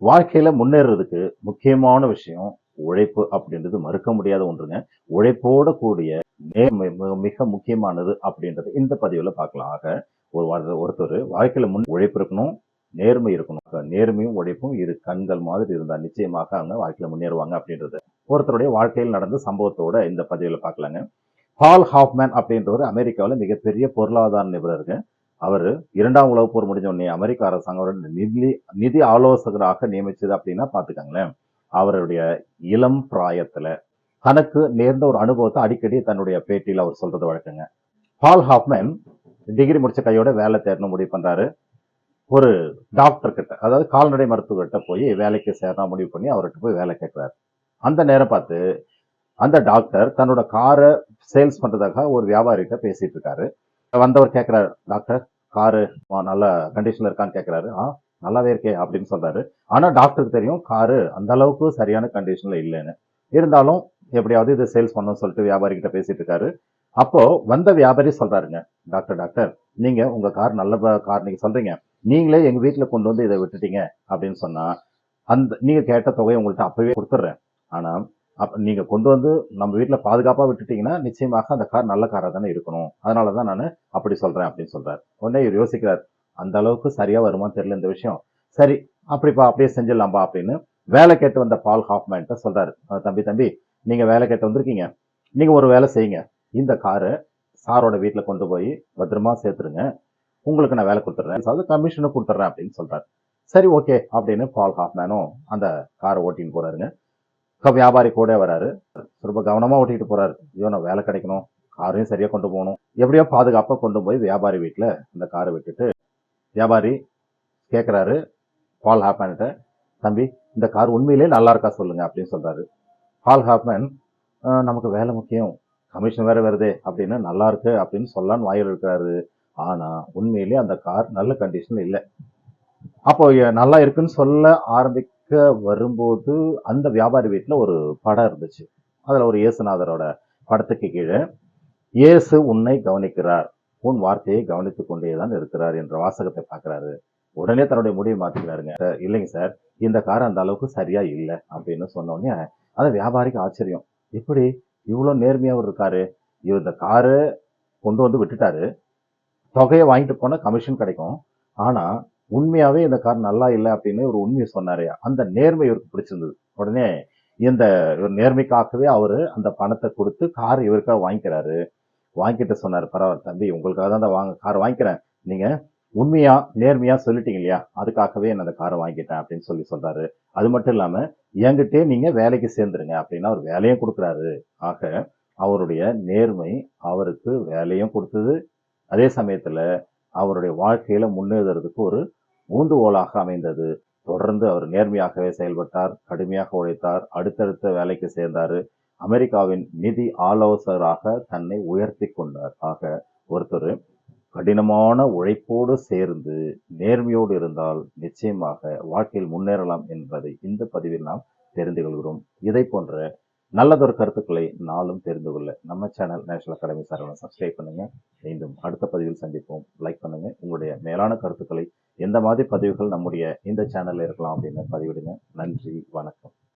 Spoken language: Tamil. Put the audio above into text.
வாழ்க்கையில முன்னேறதுக்கு முக்கியமான விஷயம் உழைப்பு அப்படின்றது மறுக்க முடியாத ஒன்றுங்க. உழைப்போட கூடிய நேர்மை மிக- முக்கியமானது அப்படின்றது இந்த பதிவுல பார்க்கலாம். ஆக ஒரு ஒருத்தர் வாழ்க்கையில முன் உழைப்பு இருக்கணும் நேர்மை இருக்கணும். நேர்மையும் உழைப்பும் இரு கண்கள் மாதிரி இருந்தா நிச்சயமாக அவங்க வாழ்க்கையில முன்னேறுவாங்க அப்படின்றது ஒருத்தருடைய வாழ்க்கையில் நடந்த சம்பவத்தோட இந்த பதிவுல பார்க்கலாங்க. ஹால் ஹாஃப்மேன் அப்படின்றவர் அமெரிக்காவில் மிகப்பெரிய பொருளாதார நிபுணருங்க. அவர் இரண்டாம் உலக போர் முடிஞ்ச உடனே அமெரிக்க அரசாங்கம் நிதி நிதி ஆலோசகராக நியமிச்சது அப்படின்னா பாத்துக்கங்களேன் அவருடைய இளம் பிராயத்துல தனக்கு நேர்ந்த ஒரு அனுபவத்தை அடிக்கடி தன்னுடைய பேட்டியில் அவர் சொல்றது வழக்கங்க. பால் ஹாஃப்மேன் டிகிரி முடிச்ச கையோட வேலை தேடணும் முடிவு பண்றாரு. ஒரு டாக்டர் கிட்ட அதாவது கால்நடை மருத்துவர்கிட்ட போய் வேலைக்கு சேரணும் முடிவு பண்ணி அவர்கிட்ட போய் வேலை கேட்கிறாரு. அந்த நேரம் பார்த்து அந்த டாக்டர் தன்னோட காரை சேல்ஸ் பண்ணுறதுக்காக ஒரு வியாபாரிகிட்ட பேசிட்டு இருக்காரு. வந்தவர் கேட்குறாரு டாக்டர் காரு நல்ல கண்டிஷன்ல இருக்கான்னு கேட்கிறாரு ஆ நல்லாவே இருக்கே அப்படின்னு சொல்றாரு. ஆனா டாக்டருக்கு தெரியும் காரு அந்த அளவுக்கு சரியான கண்டிஷன்ல இல்லைன்னு. இருந்தாலும் எப்படியாவது இதை சேல்ஸ் பண்ணணும்னு சொல்லிட்டு வியாபாரி கிட்ட பேசிட்டு இருக்காரு. அப்போ வந்த வியாபாரி சொல்றாருங்க டாக்டர் டாக்டர் நீங்க உங்க கார் நல்ல கார் நீங்க சொல்றீங்க. நீங்களே எங்க வீட்டுல கொண்டு வந்து இதை விட்டுட்டீங்க. அப்படின்னு சொன்னா அந்த நீங்க கேட்ட தொகையை உங்கள்ட்ட அப்பவே கொடுத்துட்றேன். ஆனா அப்ப நீங்கள் கொண்டு வந்து நம்ம வீட்டில் பாதுகாப்பாக விட்டுட்டீங்கன்னா நிச்சயமாக அந்த கார் நல்ல காராக தானே இருக்கணும். அதனால தான் நான் அப்படி சொல்கிறேன் அப்படின்னு சொல்கிறார் உடனே இவர் யோசிக்கிறார் அந்த அளவுக்கு சரியாக வருமான்னு தெரியல இந்த விஷயம். சரி அப்படிப்பா அப்படியே செஞ்சிடலாம்பா அப்படின்னு வேலை கேட்டு வந்த பால் ஹாஃப்மேன்ட்ட சொல்றாரு. தம்பி தம்பி நீங்கள் வேலை கேட்டு வந்திருக்கீங்க. நீங்கள் ஒரு வேலை செய்யுங்க. இந்த காரு சாரோட வீட்டில் கொண்டு போய் பத்திரமா சேர்த்துருங்க. உங்களுக்கு நான் வேலை கொடுத்துட்றேன் அதாவது கமிஷனும் கொடுத்துட்றேன் அப்படின்னு சொல்கிறார் சரி ஓகே அப்படின்னு பால் ஹாஃப்மேனும் அந்த காரை ஓட்டின்னு போகிறாருங்க வியாபாரி கூட வராரு. ரொம்ப கவனமாக ஓட்டிட்டு போறாரு. ஐயோ நான் வேலை கிடைக்கணும். காரையும் சரியாக கொண்டு போகணும். எப்படியோ பாதுகாப்பாக கொண்டு போய் வியாபாரி வீட்டில் இந்த காரை விட்டுட்டு வியாபாரி கேட்குறாரு பால் ஹாப்மேன்கிட்ட தம்பி இந்த கார் உண்மையிலேயே நல்லா இருக்கா சொல்லுங்க அப்படின்னு சொல்றாரு. பால் ஹாப்மேன் நமக்கு வேலை முக்கியம். கமிஷன் வேற வருதே அப்படின்னு நல்லா இருக்கு அப்படின்னு சொல்லான்னு வாயில் இருக்கிறாரு ஆனால் உண்மையிலேயே அந்த கார் நல்ல கண்டிஷன் இல்லை. அப்போ நல்லா இருக்குன்னு சொல்ல ஆரம்பிக்க வரும்போது அந்த வியாபாரி வீட்டில் ஒரு படம் இருந்துச்சு. அதில் ஒரு இயேசுநாதரோட படத்துக்கு கீழே இயேசு உன்னை கவனிக்கிறார். உன் வார்த்தையை கவனித்துக்கொண்டே தான் இருக்கிறார் என்ற வாசகத்தை பார்க்குறாரு உடனே தன்னுடைய முடிவை மாற்றிக்கிறாருங்க இல்லைங்க சார். இந்த கார் அந்த அளவுக்கு சரியா இல்லை அப்படின்னு சொன்னோடனே அது வியாபாரிக்கு ஆச்சரியம். எப்படி? இவ்வளோ நேர்மையாக அவர் இருக்காரு. இவர் இந்த காரை கொண்டு வந்து விட்டுட்டாரு. தொகையை வாங்கிட்டு போனால் கமிஷன் கிடைக்கும். ஆனால் உண்மையாவே இந்த கார் நல்லா இல்லை அப்படின்னு ஒரு உண்மையை சொன்னாரு. அந்த நேர்மை இவருக்கு பிடிச்சிருந்தது. உடனே இந்த நேர்மைக்காகவே அவரு அந்த பணத்தை கொடுத்து கார் இவருக்காக வாங்கிக்கிறாரு. வாங்கிட்டு சொன்னார் பரவாயில்ல தம்பி உங்களுக்காக தான் அந்த வாங்க கார் வாங்கிக்கிறேன். நீங்க உண்மையா நேர்மையா சொல்லிட்டீங்க இல்லையா? அதுக்காகவே நான் அந்த காரை வாங்கிட்டேன் அப்படின்னு சொல்லி சொல்றாரு. அது மட்டும் இல்லாம என்கிட்டே நீங்க வேலைக்கு சேர்ந்துருங்க அப்படின்னு அவர் வேலையும் கொடுக்குறாரு. ஆக அவருடைய நேர்மை அவருக்கு வேலையும் கொடுத்தது. அதே சமயத்துல அவருடைய வாழ்க்கையில முன்னேறுறதுக்கு ஒரு ஊந்துகோலாக அமைந்தது. தொடர்ந்து அவர் நேர்மையாகவே செயல்பட்டார் கடுமையாக உழைத்தார் அடுத்தடுத்த வேலைக்கு சேர்ந்தார். அமெரிக்காவின் நிதி ஆலோசகராக தன்னை உயர்த்தி கொண்டார். ஆக ஒருத்தர் கடினமான உழைப்போடு சேர்ந்து நேர்மையோடு இருந்தால் நிச்சயமாக வாழ்க்கையில் முன்னேறலாம் என்பதை இந்த பதிவில் நாம் தெரிந்து கொள்கிறோம். இதை போன்ற நல்லதொரு கருத்துக்களை நாளும் தெரிந்து கொள்ள நம்ம சேனல் நேஷனல் அகாடமி சார்பில் சப்ஸ்கிரைப் பண்ணுங்க. மீண்டும் அடுத்த பதிவில் சந்திப்போம். லைக் பண்ணுங்க. உங்களுடைய மேலான கருத்துக்களை எந்த மாதிரி பதிவுகள் நம்முடைய இந்த சேனல்ல இருக்கலாம் அப்படின்னு பதிவிடுங்க. நன்றி. வணக்கம்.